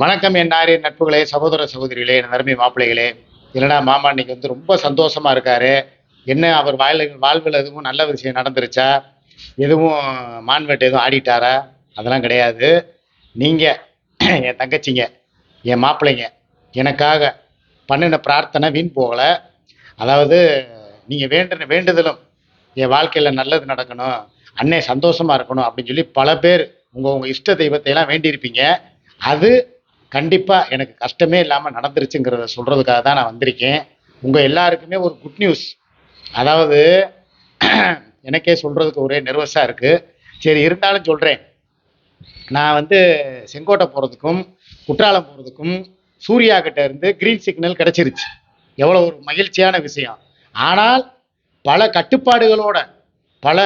வணக்கம் என் நாரி நட்புகளே சகோதர சகோதரிகளே என் அருமை மாப்பிள்ளைகளே. இல்லைனா மாமா இன்னைக்கு வந்து ரொம்ப சந்தோஷமா இருக்காரு. என்ன அவர் வாழ் வாழ்வில் எதுவும் நல்ல விஷயம் நடந்துருச்சா? எதுவும் மான்வெட்டு எதுவும் ஆடிட்டாரா? அதெல்லாம் கிடையாது. நீங்கள் என் தங்கச்சிங்க என் மாப்பிள்ளைங்க எனக்காக பண்ணின பிரார்த்தனை வீண் போகலை. அதாவது நீங்கள் வேண்டின வேண்டுதலும் என் வாழ்க்கையில் நல்லது நடக்கணும் அன்னை சந்தோஷமாக இருக்கணும் அப்படின்னு சொல்லி பல பேர் உங்கள் உங்கள் இஷ்ட தெய்வத்தையெல்லாம் வேண்டியிருப்பீங்க. அது கண்டிப்பாக எனக்கு கஷ்டமே இல்லாமல் நடந்துருச்சுங்கிறத சொல்கிறதுக்காக தான் நான் வந்திருக்கேன். உங்கள் எல்லாருக்குமே ஒரு குட் நியூஸ் அதாவது எனக்கே சொல்கிறதுக்கு ஒரே நெர்வஸாக இருக்குது சரி இருந்தாலும் சொல்கிறேன் நான் வந்து செங்கோட்டை போகிறதுக்கும் குற்றாலம் போகிறதுக்கும் சூர்யா கிட்ட இருந்து கிரீன் சிக்னல் கிடச்சிருச்சு. எவ்வளோ ஒரு மகிழ்ச்சியான விஷயம். ஆனால் பல கட்டுப்பாடுகளோட பல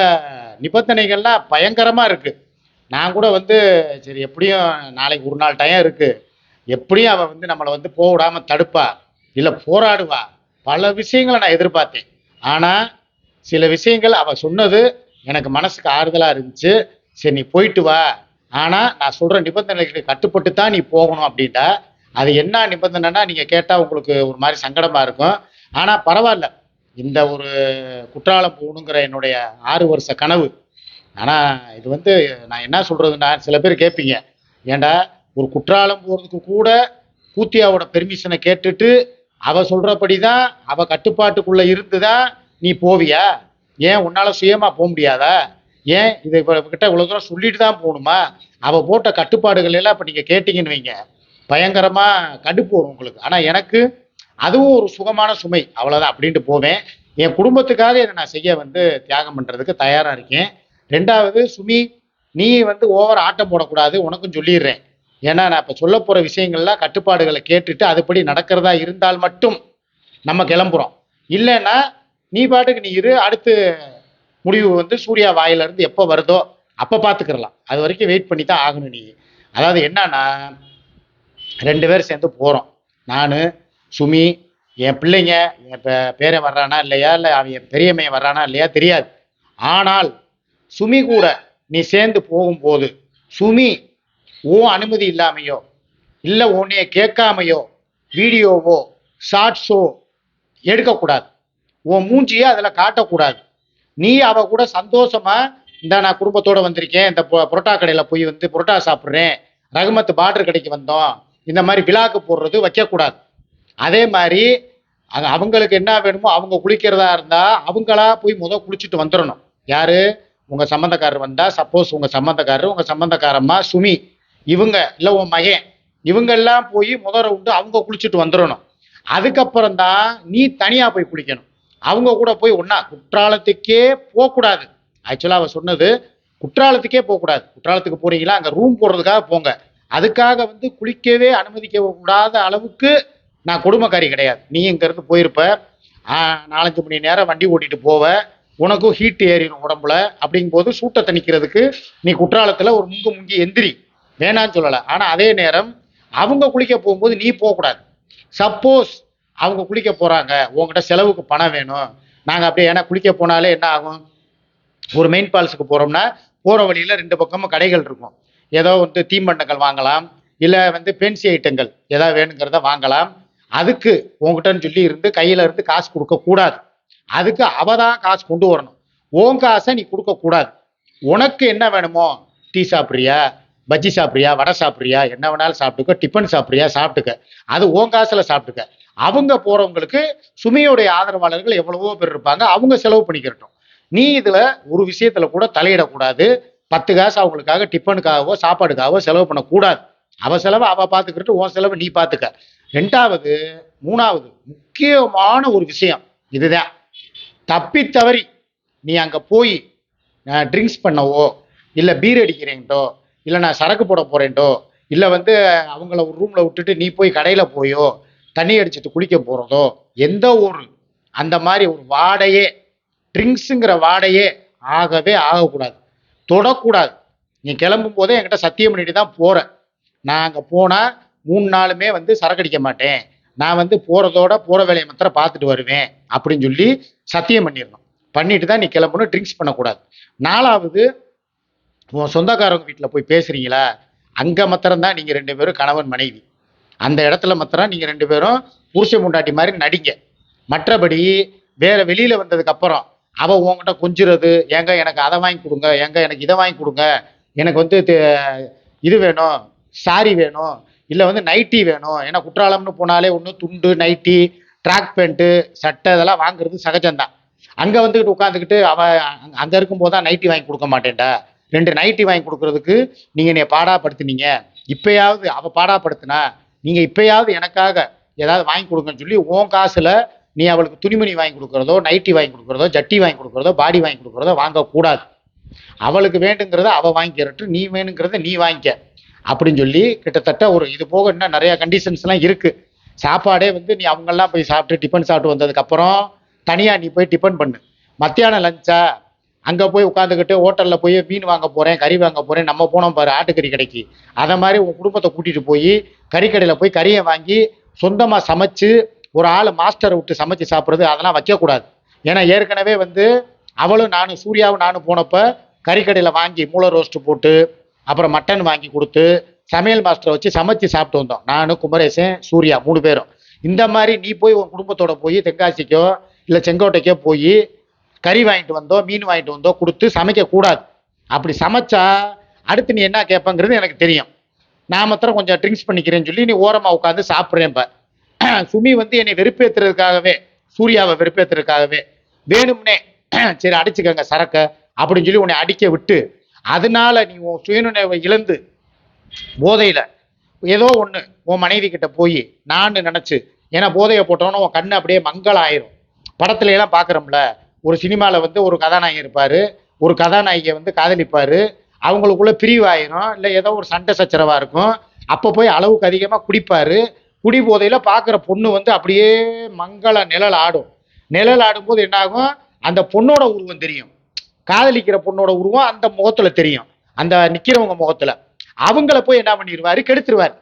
நிபந்தனைகள்லாம் பயங்கரமாக இருக்குது நான் கூட வந்து சரி எப்படியும் நாளைக்கு ஒரு நாள் டைம் இருக்குது எப்படியும் அவள் வந்து நம்மளை வந்து போக விடாமல் தடுப்பா இல்லை போராடுவா. பல விஷயங்களை நான் எதிர்பார்த்தேன். ஆனால் சில விஷயங்கள் அவள் சொன்னது எனக்கு மனசுக்கு ஆறுதலாக இருந்துச்சு. சரி நீ போயிட்டு வா. ஆனால் நான் சொல்கிற நிபந்தனைகளுக்கு கட்டுப்பட்டு தான் நீ போகணும் அப்படின்ட்டா அது என்ன நிபந்தனைனா நீங்கள் கேட்டால் உங்களுக்கு ஒரு மாதிரி சங்கடமாக இருக்கும். ஆனால் பரவாயில்ல. இந்த ஒரு குற்றாலம் போகணுங்கிற என்னுடைய ஆறு வருஷ கனவு. ஆனால் இது வந்து நான் என்ன சொல்கிறதுன்னா சில பேர் கேட்பீங்க ஏன்டா ஒரு குற்றாலம் போகிறதுக்கு கூட கூத்தியாவோட பெர்மிஷனை கேட்டுட்டு அவ சொல்கிறபடி தான் அவ கட்டுப்பாட்டுக்குள்ளே இருந்து தான் நீ போவியா? ஏன் உன்னால் சுயமாக போக முடியாதா? ஏன் இதை கிட்ட இவ்வளோ தூரம் சொல்லிட்டு தான் போகணுமா? அவள் போட்ட கட்டுப்பாடுகள் எல்லாம் இப்போ நீங்கள் கேட்டிங்கன்னு வைங்க. பயங்கரமாக கடுப்பு வரும் உங்களுக்கு. ஆனால் எனக்கு அதுவும் ஒரு சுகமான சுமை. அவ்வளோதான் அப்படின்ட்டு போவேன். என் குடும்பத்துக்காக இதை நான் செய்ய வந்து தியாகம் பண்ணுறதுக்கு தயாராக இருக்கேன். ரெண்டாவது சுமி நீ வந்து ஓவர் ஆட்டம் போடக்கூடாது. உனக்கும் சொல்லிடுறேன். ஏன்னா நான் இப்போ சொல்ல போகிற விஷயங்கள்லாம் கட்டுப்பாடுகளை கேட்டுட்டு அதுபடி நடக்கிறதா இருந்தால் மட்டும் நம்ம கிளம்புறோம். இல்லைன்னா நீ பாட்டுக்கு நீ இரு அடுத்து முடிவு வந்து சூர்யா வாயிலிருந்து எப்போ வருதோ அப்போ பார்த்துக்கிறலாம் அது வரைக்கும் வெயிட் பண்ணி தான் ஆகணும் நீ. அதாவது என்னன்னா ரெண்டு பேர் சேர்ந்து போகிறோம் நான் சுமி என் பிள்ளைங்க என் பேரை வர்றானா இல்லையா? இல்லை அவன் என் பெரியம்மையன் வர்றானா இல்லையா? தெரியாது. ஆனால் சுமி கூட நீ சேர்ந்து போகும்போது சுமி ஓ அனுமதி இல்லாமையோ இல்லை உன்னைய கேட்காமையோ வீடியோவோ ஷார்ட்ஸோ எடுக்கக்கூடாது. உன் மூஞ்சியை அதில் காட்டக்கூடாது. நீ அவ கூட சந்தோஷமா இந்த நான் குடும்பத்தோட வந்திருக்கேன் இந்த புரோட்டா கடையில் போய் வந்து புரோட்டா சாப்பிட்றேன் ரகுமத்து பார்டர் கடைக்கு வந்தோம் இந்த மாதிரி விழாக்கு போடுறது வைக்கக்கூடாது. அதே மாதிரி அது அவங்களுக்கு என்ன வேணுமோ அவங்க குளிக்கிறதா இருந்தால் அவங்களா போய் முத குளிச்சுட்டு வந்துடணும் யாரு? உங்கள் சம்மந்தக்காரர் வந்தால் சப்போஸ் உங்கள் சம்மந்தக்காரர் உங்கள் சம்மந்தக்காரம்மா சுமி. இவங்க இல்லை உன் மகன் இவங்க எல்லாம் போய் முத ரவுண்டு அவங்க குளிச்சுட்டு வந்துடணும். அதுக்கப்புறம் தான் நீ தனியாக போய் குளிக்கணும். அவங்க கூட போய் ஒன்றா குற்றாலத்துக்கே போகக்கூடாது. ஆக்சுவலாக அவள் சொன்னது குற்றாலத்துக்கே போகக்கூடாது. குற்றாலத்துக்கு போகிறீங்களா அங்கே ரூம் போடுறதுக்காக போங்க. அதுக்காக வந்து குளிக்கவே அனுமதிக்க கூடாத அளவுக்கு நான் கொடுமைக்காரி கிடையாது. நீ இங்கேருந்து போயிருப்ப. நாலஞ்சு மணி நேரம் வண்டி ஓட்டிட்டு போவ. உனக்கும் ஹீட் ஏறிடும் உடம்புல. அப்படிங்கும்போது சூட்டை தணிக்கிறதுக்கு நீ குற்றாலத்தில் ஒரு முங்கு முங்கி எந்திரி. வேணான்னு சொல்லலை. ஆனால் அதே நேரம் அவங்க குளிக்க போகும்போது நீ போகக்கூடாது. சப்போஸ் அவங்க குளிக்க போகிறாங்க உங்ககிட்ட செலவுக்கு பணம் வேணும். நாங்கள் அப்படியே ஏன்னா குளிக்க போனாலே என்ன ஆகும்? ஒரு மெயின் ஃபால்ஸுக்கு போகிறோம்னா போகிற வழியில் ரெண்டு பக்கமும் கடைகள் இருக்கும். ஏதோ வந்து தீம்பண்டங்கள் வாங்கலாம். இல்லை வந்து பென்சி ஐட்டங்கள் ஏதாவது வேணுங்கிறத வாங்கலாம். அதுக்கு உங்ககிட்டன்னு சொல்லி இருந்து கையில் இருந்து காசு கொடுக்கக்கூடாது அதுக்கு அவ தான் காசு கொண்டு வரணும். உன் காசை நீ கொடுக்கக்கூடாது உனக்கு என்ன வேணுமோ டீ சாப்பிட்றியா? பஜ்ஜி சாப்பிட்றியா வடை சாப்பிட்றியா என்ன வேணாலும் சாப்பிட்டுக்க டிஃபன் சாப்பிட்றியா சாப்பிட்டுக்க. அது உன் காசில் சாப்பிட்டுக்க. அவங்க போகிறவங்களுக்கு சுமையுடைய ஆதரவாளர்கள் எவ்வளவோ பேர் இருப்பாங்க. அவங்க செலவு பண்ணிக்கிறட்டும் நீ இதில் ஒரு விஷயத்தில் கூட தலையிடக்கூடாது. பத்து காசு அவங்களுக்காக டிஃபனுக்காகவோ சாப்பாடுக்காகவோ செலவு பண்ணக்கூடாது. அவ செலவை அவ பார்த்துக்கிட்டு உன் செலவை நீ பார்த்துக்க ரெண்டாவது மூணாவது முக்கியமான ஒரு விஷயம் இதுதான். தப்பி தவறி நீ அங்கே போய் ட்ரிங்க்ஸ் பண்ணவோ இல்லை பீர் அடிக்கிறீங்கட்டோ இல்லை நான் சரக்கு போட போகிறேன்டோ இல்லை வந்து அவங்கள ஒரு ரூமில் விட்டுட்டு நீ போய் கடையில் போயோ தண்ணி அடிச்சிட்டு குளிக்க போகிறதோ எந்த ஒரு அந்த மாதிரி ஒரு வாடையே ட்ரிங்க்ஸுங்கிற வாடையே ஆகவே ஆகக்கூடாது. தொடக்கூடாது. நீ கிளம்பும் போதே என்கிட்ட சத்தியம் பண்ணிட்டு தான் போகிறேன் நான் அங்கே போனால் மூணு நாளுமே வந்து சரக்கு அடிக்க மாட்டேன். நான் வந்து போகிறதோட போகிற வேலையை மாத்திரம் பார்த்துட்டு வருவேன் அப்படின்னு சொல்லி சத்தியம் பண்ணிடணும். பண்ணிட்டு தான் நீ கிளம்பணும். ட்ரிங்க்ஸ் பண்ணக்கூடாது. நாலாவது உன் சொந்தக்காரங்க வீட்டில் போய் பேசுகிறீங்களா அங்கே மாத்திரம்தான் நீங்கள் ரெண்டு பேரும் கணவன் மனைவி. அந்த இடத்துல மாத்திரம் நீங்கள் ரெண்டு பேரும் புருஷ முண்டாட்டி மாதிரி நடிங்க. மற்றபடி வேற வெளியில் வந்ததுக்கப்புறம் அவள் உன்கிட்ட கொஞ்சிறது எங்க எனக்கு அதை வாங்கி கொடுங்க எங்க எனக்கு இதை வாங்கி கொடுங்க எனக்கு வந்து இது வேணும் சாரி வேணும் இல்லை வந்து நைட்டி வேணும். ஏன்னா குற்றாலம்னு போனாலே ஒன்று துண்டு நைட்டி ட்ராக் பேண்ட்டு சட்டை இதெல்லாம் வாங்குறது சகஜம்தான். அங்கே வந்துக்கிட்டு உட்காந்துக்கிட்டு அவன் அங்கே இருக்கும்போது தான் நைட்டி வாங்கி கொடுக்க மாட்டேன்டா. ரெண்டு நைட்டி வாங்கி கொடுக்கறதுக்கு நீங்கள் என்னை பாடாப்படுத்தினீங்க. இப்பயாவது அவள் பாடாப்படுத்தினா நீங்கள் இப்பயாவது எனக்காக ஏதாவது வாங்கி கொடுங்கன்னு சொல்லி உன் காசில் நீ அவளுக்கு துணிமணி வாங்கி கொடுக்குறதோ நைட்டி வாங்கி கொடுக்குறதோ ஜட்டி வாங்கி கொடுக்குறதோ பாடி வாங்கி கொடுக்குறதோ வாங்கக்கூடாது. அவளுக்கு வேண்டுங்கிறத அவள் வாங்கிக்கிறட்டு நீ வேணுங்கிறத நீ வாங்கிக்க. அப்படின்னு சொல்லி கிட்டத்தட்ட ஒரு இது போக இன்னும் நிறையா கண்டிஷன்ஸ்லாம் இருக்குது சாப்பாடே வந்து நீ அவங்கெல்லாம் போய் சாப்பிட்டு டிஃபன் சாப்பிட்டு வந்ததுக்கப்புறம் தனியாக நீ போய் டிஃபன் பண்ணு. மத்தியானம் லஞ்சா அங்கே போய் உட்காந்துக்கிட்டு ஹோட்டலில் போய் மீன் வாங்க போகிறேன் கறி வாங்க போகிறேன் நம்ம போனோம் பாரு ஆட்டுக்கறி கடைக்கு. அதை மாதிரி உன் குடும்பத்தை கூட்டிகிட்டு போய் கறிக்கடையில் போய் கறியை வாங்கி சொந்தமாக சமைச்சு ஒரு ஆள் மாஸ்டரை விட்டு சமைச்சு சாப்பிட்றது அதெல்லாம் வைக்கக்கூடாது. ஏன்னா ஏற்கனவே வந்து அவளும் நானும் சூர்யாவும் நானும் போனப்போ கறிக்கடையில் வாங்கி மூளை ரோஸ்ட்டு போட்டு அப்புறம் மட்டன் வாங்கி கொடுத்து சமையல் மாஸ்டரை வச்சு சமைச்சு சாப்பிட்டு வந்தோம். நானும் குமரேசன் சூர்யா மூணு பேரும். இந்த மாதிரி நீ போய் உன் குடும்பத்தோட போய் தென்காசிக்கோ இல்லை செங்கோட்டைக்கோ போய் கறி வாங்கிட்டு வந்தோ மீன் வாங்கிட்டு வந்தோ கொடுத்து சமைக்கக்கூடாது அப்படி சமைச்சா அடுத்து நீ என்ன கேட்பங்கிறது எனக்கு தெரியும். நான் மாத்திரம் கொஞ்சம் ட்ரிங்க்ஸ் பண்ணிக்கிறேன்னு சொல்லி நீ ஓரமாக உட்காந்து சாப்பிட்றேன்ப்ப சுமி வந்து என்னை வெறுப்பேற்றுறதுக்காகவே சூர்யாவை வெறுப்பேற்றுறதுக்காகவே வேணும்னே சரி அடிச்சுக்கங்க சரக்க அப்படின்னு சொல்லி உன்னை அடிக்க விட்டு அதனால நீ உன் சுயநினைவை இழந்து போதையில் ஏதோ ஒன்று உன் மனைவி கிட்ட போய் நான் நினச்சி ஏன்னா போதையை போட்டோன்னு உன் கண்ணு அப்படியே மங்கள் ஆயிரும் படத்துல எல்லாம் ஒரு சினிமாவில் வந்து ஒரு கதாநாயகன் இருப்பார். ஒரு கதாநாயகியை வந்து காதலிப்பார். அவங்களுக்குள்ள பிரிவாயிரும். இல்லை ஏதோ ஒரு சண்டை சச்சரவாக இருக்கும். அப்போ போய் அளவுக்கு அதிகமாக குடிப்பார். குடி போதையில் பார்க்குற பொண்ணு வந்து அப்படியே மங்கள நிழல் ஆடும். நிழல் ஆடும்போது என்னாகும்? அந்த பொண்ணோட உருவம் தெரியும். காதலிக்கிற பொண்ணோட உருவம் அந்த முகத்தில் தெரியும். அந்த நிற்கிறவங்க முகத்தில். அவங்கள போய் என்ன பண்ணிடுவாரு கெடுத்துருவார்.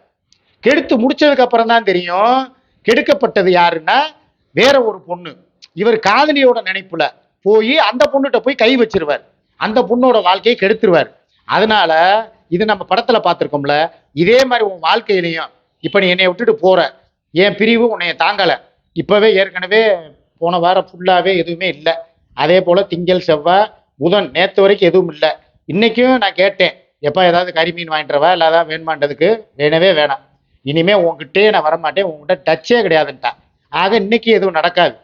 கெடுத்து முடிச்சதுக்கு அப்புறம் தான் தெரியும். கெடுக்கப்பட்டது யாருன்னா வேற ஒரு பொண்ணு. இவர் காதலியோட நினைப்புல போய் அந்த பொண்ணுகிட்ட போய் கை வச்சிருவார். அந்த பொண்ணோட வாழ்க்கையை கெடுத்துருவார். அதனால இது நம்ம படத்துல பார்த்துருக்கோம்ல இதே மாதிரி உன் வாழ்க்கையிலையும் இப்ப நீ என்னை விட்டுட்டு போற. என் பிரிவு உன்னைய தாங்கல. இப்பவே ஏற்கனவே போன வாரம் ஃபுல்லாவே எதுவுமே இல்லை. அதே போல திங்கள் செவ்வாய் புதன் நேத்து வரைக்கும் எதுவும் இல்லை. இன்னைக்கும் நான் கேட்டேன் எப்போ ஏதாவது கறி மீன் வாங்கிட்டுறவா இல்லை ஏதாவது வேணுமான்றதுக்கு? வேணவே வேணாம். இனிமே உங்ககிட்டே நான் வரமாட்டேன் உன்கிட்ட டச்சே கிடையாதுன்ட்டா. ஆக இன்னைக்கு எதுவும் நடக்காது.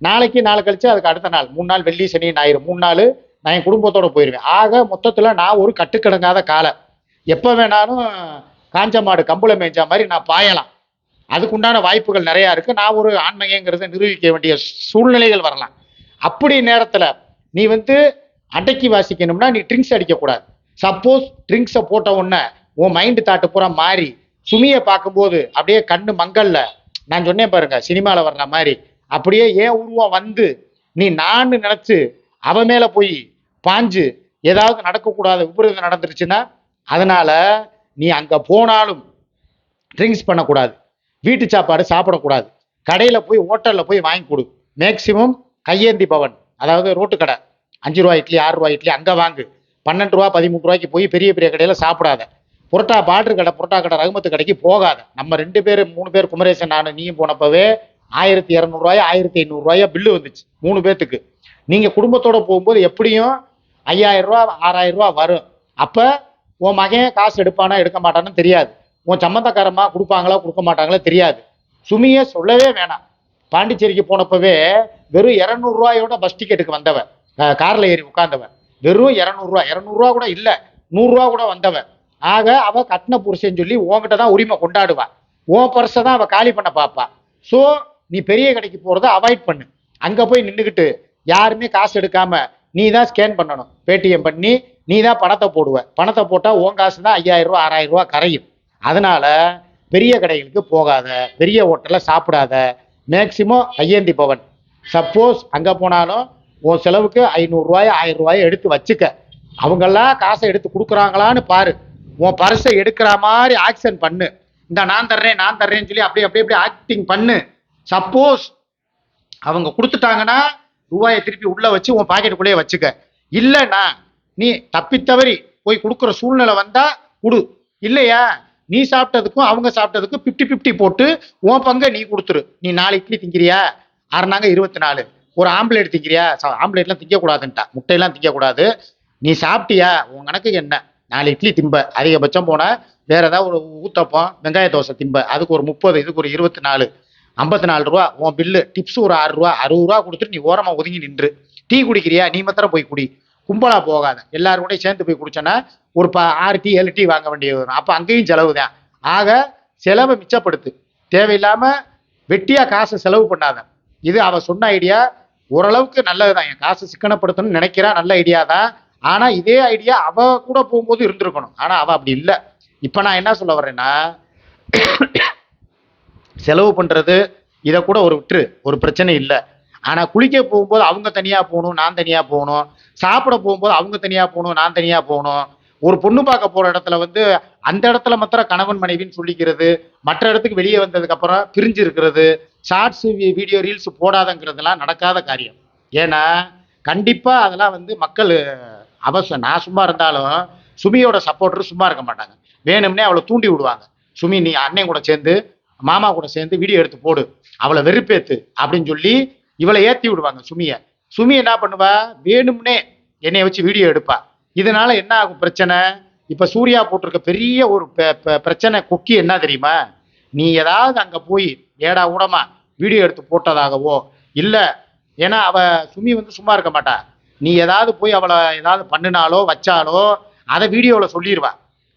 நாளைக்கு நாள் கழிச்சு அதுக்கு அடுத்த நாள். மூணு நாள் வெள்ளி சனி ஞாயிறு. மூணு நாள் நான் என் குடும்பத்தோட போயிடுவேன் ஆக மொத்தத்தில் நான் ஒரு கட்டுக்கடங்காத காலை. எப்போ வேணாலும் காஞ்ச மாடு கம்புல மேய்ஞ்ச மாதிரி நான் பாயலாம். அதுக்குண்டான வாய்ப்புகள் நிறையா இருக்குது நான் ஒரு ஆண்மையங்கிறத நிரூபிக்க வேண்டிய சூழ்நிலைகள் வரலாம். அப்படி நேரத்தில் நீ வந்து அடக்கி வாசிக்கணும்னா நீ ட்ரிங்க்ஸ் அடிக்கக்கூடாது. சப்போஸ் ட்ரிங்க்ஸை போட்ட உடனே உன் மைண்டு தாட்டு பூரா மாறி சுமியை பார்க்கும்போது அப்படியே கண்ணு மங்கல்ல நான் சொன்னேன் பாருங்க சினிமாவில் வர்ற மாதிரி அப்படியே ஏன் உருவம் வந்து நீ நான் நினைச்சு அவ மேல போய் பாஞ்சு ஏதாவது நடக்கக்கூடாத விபரீதம் நடந்துருச்சுன்னா அதனால நீ அங்க போனாலும் ட்ரிங்க்ஸ் பண்ணக்கூடாது வீட்டு சாப்பாடு சாப்பிடக்கூடாது. கடையில் போய் ஹோட்டலில் போய் வாங்கி கொடு. மேக்சிமம் கையேந்தி பவன் அதாவது ரோட்டு கடை. அஞ்சு ரூபா இட்லி ஆறு ரூபா இட்லி அங்கே வாங்கு. பன்னெண்டு ரூபா பதிமூணு ரூபாய்க்கு போய் பெரிய பெரிய கடையில் சாப்பிடாத. புரோட்டா பாட்ரு கடை புரோட்டா கடை ரகுமத்து கடைக்கு போகாத. நம்ம ரெண்டு பேர் மூணு பேர் குமரேசன் நான் நீயும் போனப்பவே ஆயிரத்தி இரநூறுவாயா ஆயிரத்தி ஐநூறுரூவாயா பில்லு வந்துச்சு மூணு பேர்த்துக்கு நீங்கள் குடும்பத்தோட போகும்போது எப்படியும் ஐயாயிரம் ரூபா ஆறாயிரம் ரூபா வரும். அப்போ உன் மகன் காசு எடுப்பானா எடுக்க மாட்டான்னு தெரியாது. உன் சம்மந்தக்காரமாக கொடுப்பாங்களா கொடுக்க மாட்டாங்களா தெரியாது. சுமியை சொல்லவே வேணாம். பாண்டிச்சேரிக்கு போனப்பவே வெறும் இரநூறுவாயோட பஸ் டிக்கெட்டுக்கு வந்தவன். காரில் ஏறி உட்காந்தவன் வெறும் இரநூறுவா இரநூறுவா கூட இல்லை நூறுரூவா கூட வந்தவன். ஆக அவ கட்டின புருஷன் சொல்லி உன்கிட்ட தான் உரிமை கொண்டாடுவா. உன் பர்சை தான் அவள் காலி பண்ண பார்ப்பா ஸோ நீ பெரிய கடைக்கு போகிறத அவாய்ட் பண்ணு. அங்க போய் நின்றுக்கிட்டு யாருமே காசு எடுக்காம நீ தான் ஸ்கேன் பண்ணணும். பேடிஎம் பண்ணி நீ தான் பணத்தை போடுவ. பணத்தை போட்டா உன் காசு தான் ஐயாயிரம் ரூபா ஆறாயிரம் ரூபா கரையும். அதனால பெரிய கடைகளுக்கு போகாத பெரிய ஹோட்டல்ல சாப்பிடாத மேக்சிமம் கையேந்தி பவன். சப்போஸ் அங்க போனாலும் உன் செலவுக்கு ஐநூறுரூவாயோ ஆயிரம் ரூபாயோ எடுத்து வச்சுக்க. அவங்கெல்லாம் காசை எடுத்து கொடுக்குறாங்களான்னு பாரு. உன் பர்ஸை எடுக்கிற மாதிரி ஆக்ஷன் பண்ணு. இந்த நான் தர்றேன் நான் தர்றேன்னு சொல்லி அப்படியே அப்படியே அப்படியே ஆக்டிங் பண்ணு. சப்போஸ் அவங்க கொடுத்துட்டாங்கன்னா ரூபாயை திருப்பி உள்ள வச்சு உன் பாக்கெட்டுக்குள்ளேயே வச்சுக்க. இல்லைன்னா நீ தப்பித்தவறி போய் கொடுக்குற சூழ்நிலை வந்தா கொடு. இல்லையா? நீ சாப்பிட்டதுக்கும் அவங்க சாப்பிட்டதுக்கும் ஃபிஃப்டி ஃபிஃப்டி போட்டு உன் பங்கை நீ கொடுத்துரு. நீ நாலு இட்லி திங்கிறியா? அரைநாங்க இருபத்தி நாலு ஒரு ஆம்லேட் திங்கிறியா? சா- ஆம்லேட்லாம் திங்கக்கூடாதுன்ட்டா. முட்டையெல்லாம் திங்கக்கூடாது. நீ சாப்பிட்டியா? உன் கணக்கு என்ன? நாலு இட்லி திம்ப. அதிகபட்சம் போனால் வேற ஏதாவது ஒரு ஊத்தப்பம் வெங்காய தோசை திம்ப. அதுக்கு ஒரு முப்பது இதுக்கு ஒரு இருபத்தி நாலு ஐம்பத்தி நாலு ரூபா உன் பில்லு டிப்ஸ் ஒரு ஆறு ரூபா அறுபது ரூபா கொடுத்துட்டு நீ ஓரமாக ஒதுங்கி நின்று. டீ குடிக்கிறியா? நீ மாத்திரம் போய் குடி. கும்பலா போகாத. எல்லாரும் கூட சேர்ந்து போய் குடிச்சோன்னா ஒரு ப ஆறு டீ ஏழு டீ வாங்க வேண்டியது வரும். அப்போ அங்கேயும் செலவு தான். ஆக செலவை மிச்சப்படுத்து. தேவையில்லாம வெட்டியா காசை செலவு பண்ணாத. இது அவ சொன்ன ஐடியா ஓரளவுக்கு நல்லது தான் என் காசை சிக்கனப்படுத்தணும்னு நினைக்கிறா. நல்ல ஐடியா தான். ஆனா இதே ஐடியா அவ கூட போகும்போது இருந்திருக்கணும். ஆனா அவ அப்படி இல்லை. இப்போ நான் என்ன சொல்ல வர்றேன்னா செலவு பண்ணுறது இதை கூட ஒரு விட்டுரு ஒரு பிரச்சனை இல்லை. ஆனால் குளிக்க போகும்போது அவங்க தனியாக போகணும் நான் தனியாக போகணும். சாப்பிட போகும்போது அவங்க தனியாக போகணும் நான் தனியாக போகணும். ஒரு பொண்ணு பார்க்க போகிற இடத்துல வந்து அந்த இடத்துல மாத்திரம் கணவன் மனைவின்னு சொல்லிக்கிறது மற்ற இடத்துக்கு வெளியே வந்ததுக்கப்புறம் பிரிஞ்சு இருக்கிறது ஷார்ட்ஸ் வீடியோ ரீல்ஸ் போடாதங்கிறதுலாம் நடக்காத காரியம். ஏன்னா கண்டிப்பாக அதெல்லாம் வந்து மக்கள் அவசியம் நான் சும்மா இருந்தாலும் சுமியோட சப்போர்ட்டர் சும்மா இருக்க மாட்டாங்க. வேணும்னே அவளை தூண்டி விடுவாங்க. சுமி நீ அண்ணன் கூட சேர்ந்து மாமா கூட சேர்ந்து வீடியோ எடுத்து போடு அவளை வெறுப்பேத்து அப்படின்னு சொல்லி இவளை ஏத்தி விடுவாங்க சுமியை. சுமி என்ன பண்ணுவா? வேணும்னே என்னைய வச்சு வீடியோ எடுப்பா. இதனால என்ன ஆகும் பிரச்சனை? இப்ப சூர்யா போட்டிருக்க பெரிய ஒரு பெ- பிரச்சனை கொக்கி என்ன தெரியுமா? நீ ஏதாவது அங்க போய் ஏடா ஊடமா வீடியோ எடுத்து போட்டதாகவோ? இல்ல ஏன்னா அவ சுமி வந்து சும்மா இருக்க மாட்டா. நீ ஏதாவது போய் அவளை ஏதாவது பண்ணினாலோ வச்சாலோ அதை வீடியோவில் சொல்லிடுவா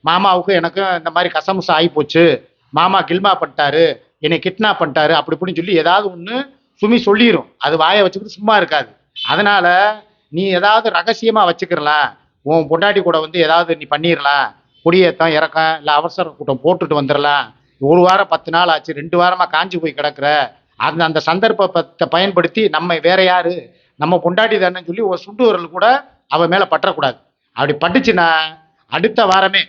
மாமாவுக்கு எனக்கும் இந்த மாதிரி கசமுசம் ஆகி போச்சு. மாமா கில்மா பண்ணிட்டாரு என்னை கிட்னாப் பண்ணிட்டாரு அப்படி இப்படின்னு சொல்லி ஏதாவது ஒன்று சுமி சொல்லிடும் அது வாயை வச்சுக்கிட்டு சும்மா இருக்காது. அதனால நீ ஏதாவது ரகசியமா வச்சுக்கிறலாம். உன் பொண்டாட்டி கூட வந்து ஏதாவது நீ பண்ணிடலாம் கொடியேற்றம் இறக்கம் இல்லை அவசர கூட்டம் போட்டுட்டு வந்துடலாம் ஒரு வாரம் பத்து நாள் ஆச்சு ரெண்டு வாரமாக காஞ்சி போய் கிடக்குற. அந்த அந்த சந்தர்ப்பத்தை பயன்படுத்தி நம்ம வேற யாரு? நம்ம பொண்டாட்டி தானேன்னு சொல்லி ஒரு சுண்டு வரல் கூட அவன் மேலே பற்றக்கூடாது. அப்படி பட்டுச்சுன்னா அடுத்த வாரமே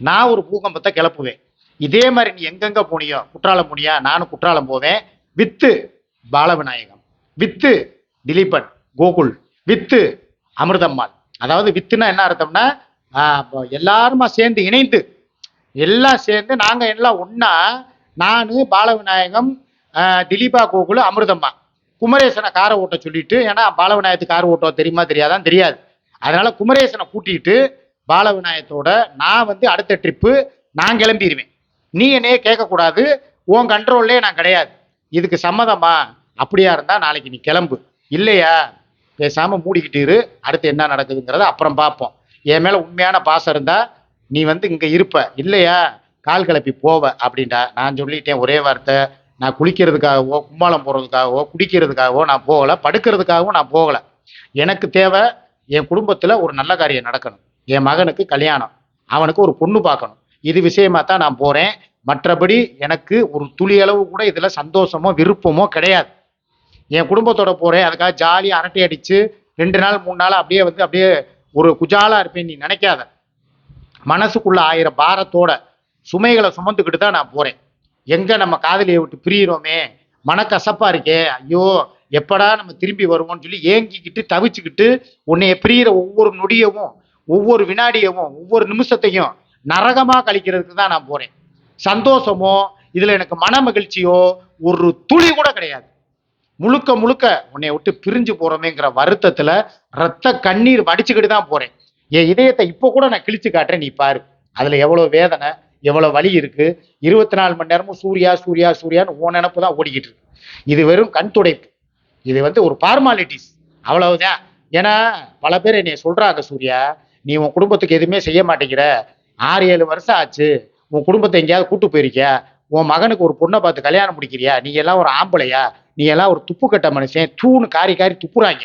நான் ஒரு பூகம்பத்தை கிளப்புவேன். இதே மாதிரி நீ எங்கெங்க போனியோ குற்றாலம் போனியா நானும் குற்றாலம் போவேன். வித்து பாலவிநாயகம் வித்து திலீபன் கோகுல் வித்து அமிர்தம்மாள். அதாவது வித்துனா என்ன அர்த்தம்னா எல்லாருமா சேர்ந்து இணைந்து எல்லாம் சேர்ந்து நாங்க எல்லாம் ஒன்னா நானு பாலவிநாயகம் திலீபா கோகுல் அமிர்தம்மா. குமரேசனை காரை ஓட்ட சொல்லிட்டு ஏன்னா பாலவிநாயகத்துக்கு கார் ஓட்டம் தெரியுமா தெரியாதான் தெரியாது. அதனால குமரேசனை கூட்டிட்டு பாலவிநாயகத்தோட நான் வந்து அடுத்த ட்ரிப்பு நான் கிளம்பிடுவேன் நீ என்னையே கேட்கக்கூடாது உன் கண்ட்ரோல்லே நான் கிடையாது. இதுக்கு சம்மதமா? அப்படியா இருந்தா நாளைக்கு நீ கிளம்பு. இல்லையா? பேசாம மூடிக்கிட்டு இரு. அடுத்து என்ன நடக்குதுங்கிறத அப்புறம் பார்ப்போம். என் மேல உண்மையான பாசம் இருந்தா நீ வந்து இங்க இருப்ப. இல்லையா? கால் கிளப்பி போவ அப்படின்டா. நான் சொல்லிட்டேன் ஒரே வார்த்தை. நான் குளிக்கிறதுக்காகவோ கும்மாளம் போறதுக்காகவோ குடிக்கிறதுக்காகவோ நான் போகல. படுக்கிறதுக்காகவும் நான் போகல. எனக்கு தேவை என் குடும்பத்துல ஒரு நல்ல காரியம் நடக்கணும். என் மகனுக்கு கல்யாணம். அவனுக்கு ஒரு பொண்ணு பார்க்கணும். இது விஷயமா தான் நான் போறேன். மற்றபடி எனக்கு ஒரு துளி அளவு கூட இதுல சந்தோஷமோ விருப்பமோ கிடையாது. என் குடும்பத்தோட போறேன். அதுக்காக ஜாலியா அரட்டை அடிச்சு ரெண்டு நாள் மூணு நாள் அப்படியே வந்து அப்படியே ஒரு குஜாலா இருப்பேன். நீ நினைக்காத. மனசுக்குள்ள ஆயிரம் பாரத்தோட சுமைகளை சுமந்துக்கிட்டு தான் நான் போறேன். எங்க நம்ம காதலியை விட்டு பிரியிறோமே? மனக்கசப்பா இருக்கே. ஐயோ எப்படா நம்ம திரும்பி வருவோம்னு சொல்லி ஏங்கிக்கிட்டு தவிச்சுக்கிட்டு உன்னைய பிரியிற ஒவ்வொரு நொடியவும் ஒவ்வொரு வினாடியவும் ஒவ்வொரு நிமிஷத்தையும் நரகமா கழிக்கிறதுக்கு தான் நான் போறேன். சந்தோஷமோ இதுல எனக்கு மன மகிழ்ச்சியோ ஒரு துளி கூட கிடையாது. முழுக்க முழுக்க உன்னை விட்டு பிரிஞ்சு போறோமேங்கிற வருத்தத்துல ரத்த கண்ணீர் வடிச்சுக்கிட்டு தான் போறேன். என் இதயத்தை இப்போ கூட நான் கிழிச்சு காட்டுறேன் நீ பாரு. அதுல எவ்வளவு வேதனை எவ்வளவு வலி இருக்கு. இருபத்தி நாலு மணி நேரமும் சூர்யா சூர்யா சூர்யான்னு ஓ நினப்பு தான் ஓடிக்கிட்டு இருக்கு. இது வெறும் கண் துடைப்பு. இது வந்து ஒரு ஃபார்மாலிட்டிஸ் அவ்வளவுதான். ஏன்னா பல பேர் என்னை சொல்றாங்க சூர்யா நீ உன் குடும்பத்துக்கு எதுவுமே செய்ய மாட்டேங்கிற. ஆறு ஏழு வருஷம் ஆச்சு. உன் குடும்பத்தை எங்கேயாவது கூட்டு போயிருக்கியா? உன் மகனுக்கு ஒரு பொண்ணை பார்த்து கல்யாணம் முடிக்கிறியா? நீ எல்லாம் ஒரு ஆம்பளையா? நீ எல்லாம் ஒரு துப்பு கட்ட மனுஷன். தூணு காரி காரி துப்புறாங்க.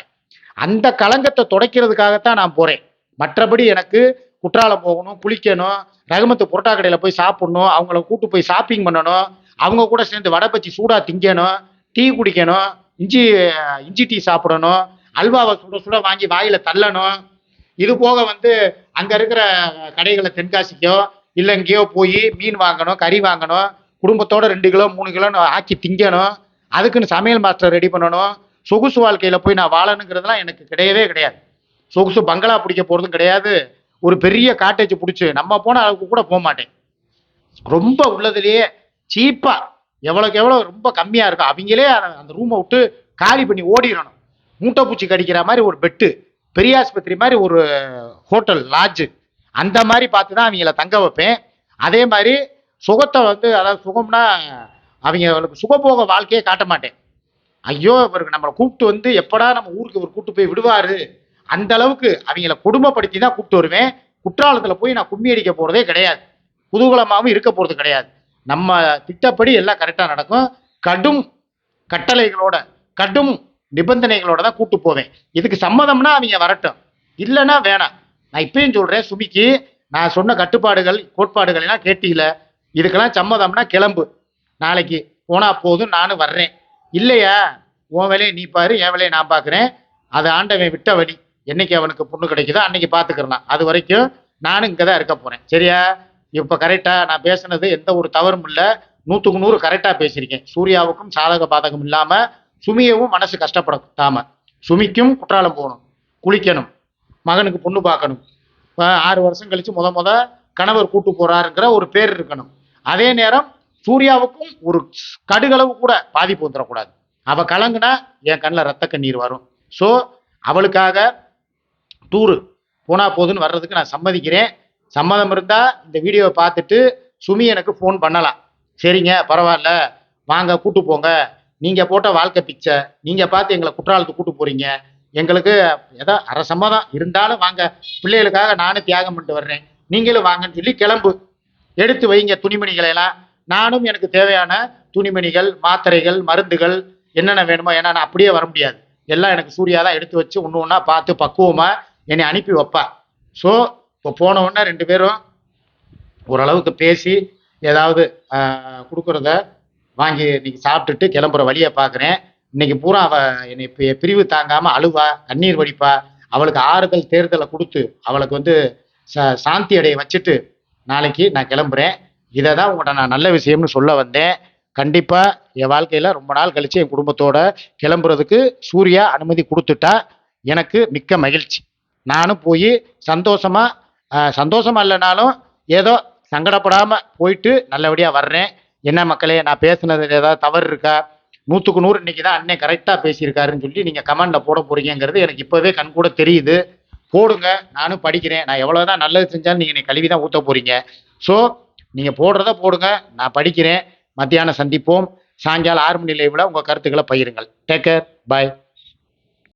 அந்த களங்கத்தை துடைக்கிறதுக்காகத்தான் நான் போறேன். மற்றபடி எனக்கு குற்றாலம் போகணும் குளிக்கணும் ரகுமத்து புரோட்டா கடையில் போய் சாப்பிடணும் அவங்கள கூட்டு போய் ஷாப்பிங் பண்ணணும் அவங்க கூட சேர்ந்து வடை பச்சி சூடாக திங்கணும் டீ குடிக்கணும் இஞ்சி இஞ்சி டீ சாப்பிடணும் அல்வாவை சுட சுட வாங்கி வாயில தள்ளணும். இது போக வந்து அங்க இருக்கிற கடைகளை தென்காசிக்கோ இல்லை எங்கேயோ போய் மீன் வாங்கணும் கறி வாங்கணும் குடும்பத்தோட ரெண்டு கிலோ மூணு கிலோன்னு ஆக்கி திங்கணும் அதுக்குன்னு சமையல் மாஸ்டர் ரெடி பண்ணணும் சொகுசு வாழ்க்கையில போய் நான் வாழணுங்கிறதுலாம் எனக்கு கிடையவே கிடையாது. சொகுசு பங்களா பிடிக்க போறதும் கிடையாது. ஒரு பெரிய காட்டேஜ் பிடிச்சி நம்ம போன அளவுக்கு கூட போக மாட்டேன். ரொம்ப உள்ளதுலேயே சீப்பாக எவ்வளோக்கு எவ்வளோ ரொம்ப கம்மியாக இருக்கும் அவங்களே அந்த- அந்த ரூமை விட்டு காலி பண்ணி ஓடிடணும். மூட்டை பூச்சி கடிக்கிற மாதிரி ஒரு பெட்டு பெரிய ஆஸ்பத்திரி மாதிரி ஒரு ஹோட்டல் லாட்ஜு அந்த மாதிரி பார்த்து தான் அவங்கள தங்க வைப்பேன். அதே மாதிரி சுகத்தை வந்து அதாவது சுகம்னா அவங்களுக்கு சுகபோக வாழ்க்கையே காட்ட மாட்டேன். ஐயோ இவருக்கு நம்மளை கூப்பிட்டு வந்து எப்படா நம்ம ஊருக்கு இவர் கூப்பிட்டு போய் விடுவாரு? அந்த அளவுக்கு அவங்கள கொடுமைப்படுத்தி தான் கூப்பிட்டு வருவேன். குற்றாலத்தில் போய் நான் கும்மி அடிக்க போகிறதே கிடையாது. குதூகலமாகவும் இருக்க போகிறது கிடையாது. நம்ம திட்டப்படி எல்லாம் கரெக்டாக நடக்கும். கடும் கட்டளைகளோட கடும் நிபந்தனைகளோட தான் கூட்டு போவேன். இதுக்கு சம்மதம்னா அவங்க வரட்டும். இல்லைன்னா வேணாம். நான் இப்பயும் சொல்கிறேன் சுமிக்கு நான் சொன்ன கட்டுப்பாடுகள் கோட்பாடுகள் எல்லாம் கேட்டீல இதுக்கெல்லாம் சம்மதம்னா கிளம்பு. நாளைக்கு போனா போதும் நானும் வர்றேன். இல்லையா? உன் வேலையை நீ பாரு என் வேலையை நான் பார்க்குறேன் அதை ஆண்டவன் விட்ட வழி. என்னைக்கு அவனுக்கு பொண்ணு கிடைக்குதோ அன்னைக்கு பார்த்துக்கிறலாம் அது வரைக்கும் நானும் இங்கே தான் இருக்க போகிறேன் சரியா? இப்போ கரெக்டாக நான் பேசுனது எந்த ஒரு தவறும் இல்லை. நூற்றுக்கு நூறு கரெக்டாக பேசியிருக்கேன். சூர்யாவுக்கும் சாதக பாதகம் இல்லாமல் சுமியவும் மனசு கஷ்டப்படாம. சுமிக்கும் குற்றாலம் போகணும். குளிக்கணும். மகனுக்கு பொண்ணு பார்க்கணும். ஆறு வருஷம் கழிச்சு முத முத கணவர் கூட்டு போறாருங்கிற ஒரு பேர் இருக்கணும். அதே நேரம் சூர்யாவுக்கும் ஒரு கடுகளவு கூட பாதிப்பு வந்துடக்கூடாது. அவ கலங்குனா என் கண்ணில் ரத்த கண்ணீர் வரும். ஸோ அவளுக்காக டூரு போனா போதுன்னு வர்றதுக்கு நான் சம்மதிக்கிறேன். சம்மதம் இருந்தா இந்த வீடியோவை பார்த்துட்டு சுமி எனக்கு ஃபோன் பண்ணலாம். சரிங்க பரவாயில்ல. வாங்க கூட்டு போங்க. நீங்க போட்ட வாழ்க்கை பிச்சை நீங்க பார்த்து எங்களை குற்றாலத்துக்கு கூட்டு போறீங்க. எங்களுக்கு ஏதோ அரசமாக தான் இருந்தாலும் வாங்க பிள்ளைகளுக்காக நானும் தியாகம் பண்ணிட்டு வர்றேன். நீங்களும் வாங்கன்னு சொல்லி கிளம்பு. எடுத்து வைங்க துணிமணிகளை எல்லாம். நானும் எனக்கு தேவையான துணிமணிகள் மாத்திரைகள் மருந்துகள் என்னென்ன வேணுமோ ஏன்னா நான் அப்படியே வர முடியாது. எல்லாம் எனக்கு சூர்யா தான் எடுத்து வச்சு ஒன்று ஒன்றா பார்த்து பக்குவமாக என்னை அனுப்பி வைப்பா. ஸோ இப்போ போன உடனே ரெண்டு பேரும் ஓரளவுக்கு பேசி ஏதாவது கொடுக்குறத வாங்கி இன்னைக்கு சாப்பிட்டுட்டு கிளம்புற வழியை பார்க்குறேன். இன்னைக்கு பூரா அவ என்னை பிரிவு தாங்காம அழுவா கண்ணீர் வடிப்பா. அவளுக்கு ஆறுதல் தேர்தலை கொடுத்து அவளுக்கு வந்து ச சாந்தி அடைய வச்சுட்டு நாளைக்கு நான் கிளம்புறேன். இதை தான் உங்கள்கிட்ட நான் நல்ல விஷயம்னு சொல்ல வந்தேன். கண்டிப்பாக என் வாழ்க்கையில் ரொம்ப நாள் கழிச்சு என் குடும்பத்தோட கிளம்புறதுக்கு சூர்யா அனுமதி கொடுத்துட்டா எனக்கு மிக்க மகிழ்ச்சி. நானும் போய் சந்தோஷமாக சந்தோஷமாக இல்லைனாலும் ஏதோ சங்கடப்படாமல் போயிட்டு நல்லபடியாக வர்றேன். என்ன மக்களே நான் பேசுனதுல ஏதாவது தவறு இருக்கா? நூற்றுக்கு நூறு இன்னைக்கு தான் அண்ணன் கரெக்டாக பேசியிருக்காருன்னு சொல்லி நீங்கள் கமெண்டில் போட போறீங்கங்கிறது எனக்கு இப்போவே கண் கூட தெரியுது. போடுங்க நானும் படிக்கிறேன். நான் எவ்வளோ தான் நல்லது செஞ்சாலும் நீங்கள் என்னை கழுவி தான் ஊற்ற போகிறீங்க ஸோ நீங்கள் போடுறத போடுங்க நான் படிக்கிறேன். மத்தியானம் சந்திப்போம். சாயங்காலம் ஆறு மணி லைவில் உங்கள் கருத்துக்களை பகிருங்கள். Take care bye